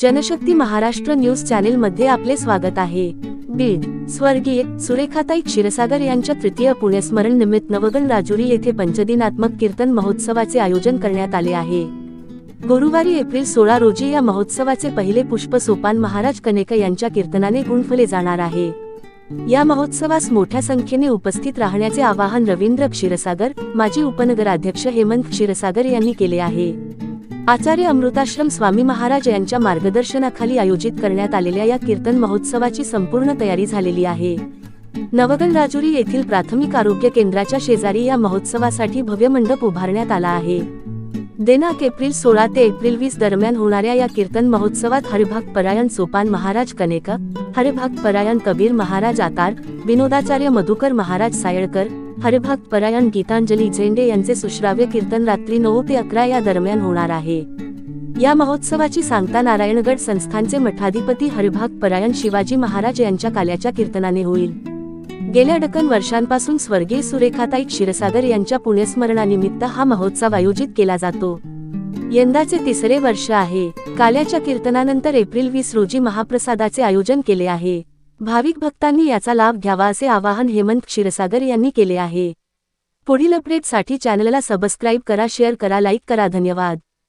Janshakti Maharashtra news channel मध्ये आपले स्वागत आहे. बीड स्वर्गीय सुरेखाताई क्षीरसागर यांच्या तृतीय पुण्यस्मरण निमित्त नवगण राजुरी येथे पंचदिनात्मक कीर्तन महोत्सवाचे आयोजन करण्यात आले आहे. गुरुवारी एप्रिल सोळा रोजी या महोत्सवाचे पहिले पुष्प सोपान महाराज कनेका यांच्या कीर्तनाने गुंफले जाणार आहे. या महोत्सवास मोठ्या संख्येने उपस्थित राहण्याचे आवाहन रवींद्र क्षीरसागर माजी उपनगराध्यक्ष हेमंत क्षीरसागर यांनी केले आहे. आचार्य अमृताश्रम स्वामी महाराज यांच्या मार्गदर्शनाखाली आयोजित करण्यात आलेल्या या कीर्तन महोत्सवाची संपूर्ण तयारी झालेली आहे. नवगण राजुरी येथील प्राथमिक आरोग्य केंद्राच्या शेजारी या महोत्सवासाठी भव्य मंडप उभारण्यात आला आहे. दिनांक एप्रिल सोळा ते एप्रिल वीस दरम्यान होणाऱ्या या कीर्तन महोत्सवात हरिभाग परायण सोपान महाराज कनेक हरिभाग परायण कबीर महाराज आतार विनोदाचार्य मधुकर महाराज सायळकर हरिभाग परायण गीतांजली झेंडे यांचे सुश्राव्य कीर्तन रात्री नऊ ते अकरा या दरम्यान होणार आहे. या महोत्सवाची सांगता नारायणगड संस्थानचे मठाधिपती हरिभाग परायण शिवाजी महाराज यांच्या काल्याच्या कीर्तनाने होईल. गेल्या डकन वर्षांपासून स्वर्गीय सुरेखाताई क्षीरसागर यांच्या पुण्यस्मरणानिमित्त हा महोत्सव आयोजित केला जातो. यंदाचे तिसरे वर्ष आहे. काल्याच्या कीर्तनानंतर एप्रिल वीस रोजी महाप्रसादाचे आयोजन केले आहे. भाविक भक्तांनी याचा लाभ घ्यावा असे आवाहन हेमंत क्षीरसागर यांनी केले आहे. पुढील अपडेटसाठी चॅनलला सबस्क्राईब करा शेअर करा लाईक करा. धन्यवाद.